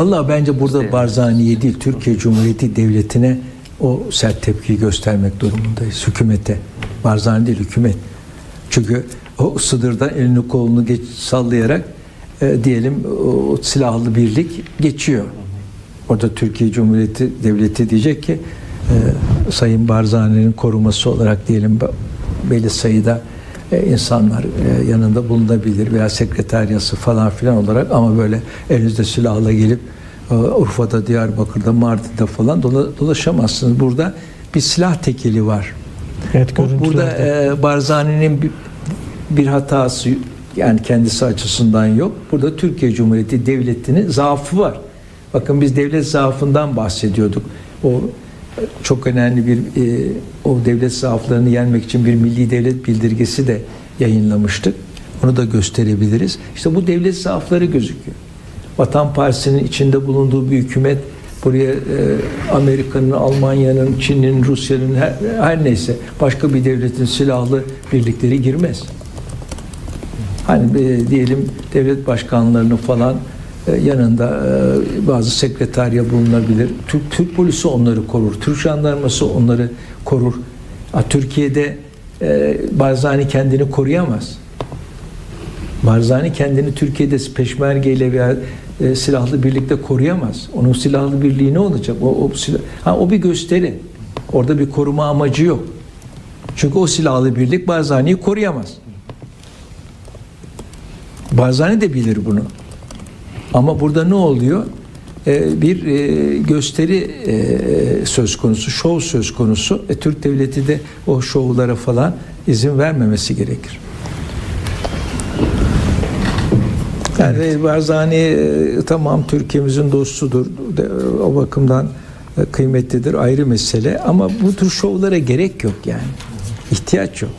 Vallahi bence burada İşte- Barzani'ye değil Türkiye Cumhuriyeti Devleti'ne o sert tepkiyi göstermek durumundayız. Hükümete. Barzani değil hükümet. Çünkü o sınırdan elini kolunu geç, sallayarak e, diyelim o silahlı birlik geçiyor. Orada Türkiye Cumhuriyeti Devleti diyecek ki e, Sayın Barzani'nin koruması olarak diyelim belli sayıda e, insanlar e, yanında bulunabilir veya sekreteryası falan filan olarak ama böyle elinizde silahla gelip e, Urfa'da, Diyarbakır'da, Mardin'de falan dola- dolaşamazsınız. Burada bir silah tekeli var. Evet, Bu- Burada e, Barzani'nin bir, bir hatası yani kendisi açısından yok. Burada Türkiye Cumhuriyeti Devleti'nin zaafı var. Bakın biz devlet zaafından bahsediyorduk. O çok önemli bir e, o devlet zaaflarını yenmek için bir milli devlet bildirgesi de yayınlamıştık. Onu da gösterebiliriz. İşte bu devlet zaafları gözüküyor. Vatan Partisi'nin içinde bulunduğu bir hükümet buraya e, Amerika'nın, Almanya'nın, Çin'in, Rusya'nın her, her neyse başka bir devletin silahlı birlikleri girmez. Hani e, diyelim devlet başkanlarının falan yanında e, bazı sekreterya bulunabilir. Türk, Türk polisi onları korur. Türk jandarması onları korur. Türkiye'de e, Barzani kendini koruyamaz. Barzani kendini Türkiye'de peşmerge ile veya e, silahlı birlikte koruyamaz. Onun silahlı birliği ne olacak? O, o, silah, ha, o bir gösteri. Orada bir koruma amacı yok. Çünkü o silahlı birlik Barzani'yi koruyamaz. Barzani de bilir bunu. Ama burada ne oluyor? Ee, bir e, gösteri e, söz konusu, şov söz konusu. E, Türk devleti de o şovlara falan izin vermemesi gerekir. Yani Barzani e, tamam Türkiye'mizin dostudur. O bakımdan e, kıymetlidir ayrı mesele ama bu tür şovlara gerek yok yani. İhtiyaç yok.